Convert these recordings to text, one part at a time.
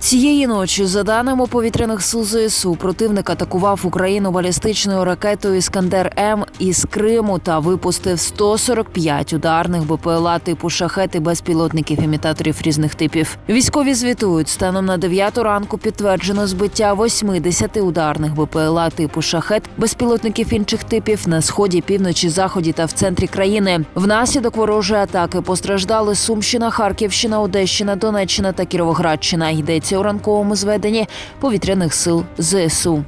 Цієї ночі, за даними повітряних сил ЗСУ, противник атакував Україну балістичною ракетою Іскандер М із Криму та випустив 145 ударних БПЛА типу шахети безпілотників імітаторів різних типів. Військові звітують, станом на 9 ранку підтверджено збиття 80 ударних БПЛА типу шахет безпілотників інших типів на сході, півночі, заході та в центрі країни. Внаслідок ворожої атаки постраждали Сумщина, Харківщина, Одещина, Донеччина та Кіровоградщина. Йдеться у ранковому зведенні повітряних сил ЗСУ.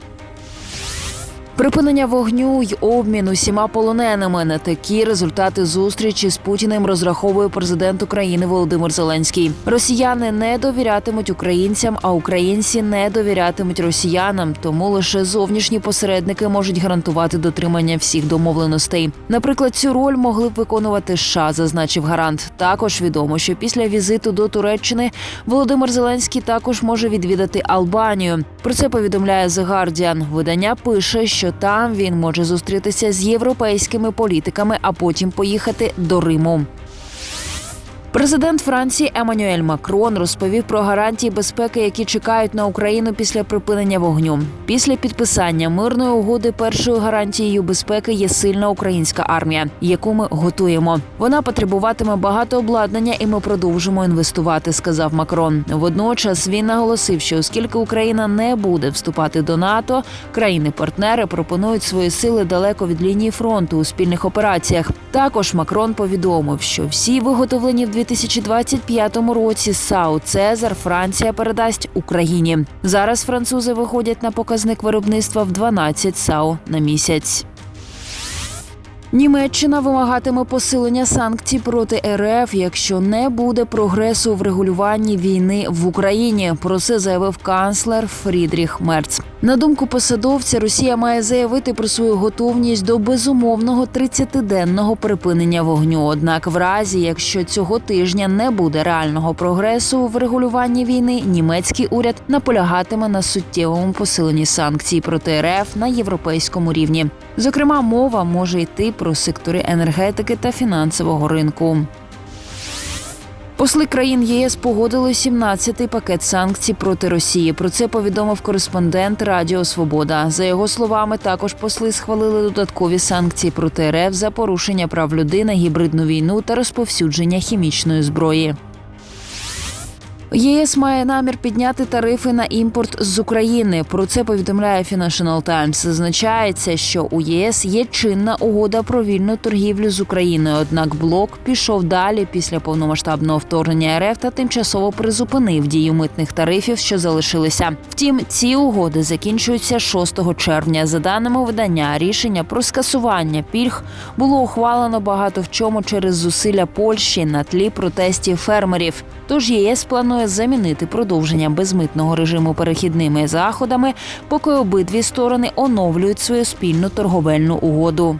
Припинення вогню й обмін усіма полоненими на такі результати зустрічі з Путіним розраховує президент України Володимир Зеленський. Росіяни не довірятимуть українцям, а українці не довірятимуть росіянам. Тому лише зовнішні посередники можуть гарантувати дотримання всіх домовленостей. Наприклад, цю роль могли б виконувати США, зазначив гарант. Також відомо, що після візиту до Туреччини Володимир Зеленський також може відвідати Албанію. Про це повідомляє The Guardian. Видання пише, що там він може зустрітися з європейськими політиками, а потім поїхати до Риму. Президент Франції Еммануель Макрон розповів про гарантії безпеки, які чекають на Україну після припинення вогню. Після підписання мирної угоди першою гарантією безпеки є сильна українська армія, яку ми готуємо. Вона потребуватиме багато обладнання, і ми продовжимо інвестувати, сказав Макрон. Водночас він наголосив, що оскільки Україна не буде вступати до НАТО, країни-партнери пропонують свої сили далеко від лінії фронту у спільних операціях. Також Макрон повідомив, що всі виготовлені в 2025 році САУ Цезар Франція передасть Україні. Зараз французи виходять на показник виробництва в 12 САУ на місяць. Німеччина вимагатиме посилення санкцій проти РФ, якщо не буде прогресу в регулюванні війни в Україні. Про це заявив канцлер Фрідріх Мерц. На думку посадовця, Росія має заявити про свою готовність до безумовного 30-денного припинення вогню. Однак, в разі, якщо цього тижня не буде реального прогресу в регулюванні війни, німецький уряд наполягатиме на суттєвому посиленні санкцій проти РФ на європейському рівні. Зокрема, мова може йти про сектори енергетики та фінансового ринку. Посли країн ЄС погодили 17-й пакет санкцій проти Росії. Про це повідомив кореспондент Радіо Свобода. За його словами, також посли схвалили додаткові санкції проти РФ за порушення прав людини, гібридну війну та розповсюдження хімічної зброї. ЄС має намір підняти тарифи на імпорт з України. Про це повідомляє Financial Times. Зазначається, що у ЄС є чинна угода про вільну торгівлю з Україною. Однак блок пішов далі після повномасштабного вторгнення РФ та тимчасово призупинив дію митних тарифів, що залишилися. Втім, ці угоди закінчуються 6 червня. За даними видання, рішення про скасування пільг було ухвалено багато в чому через зусилля Польщі на тлі протестів фермерів. Тож ЄС планує замінити продовження безмитного режиму перехідними заходами, поки обидві сторони оновлюють свою спільну торговельну угоду.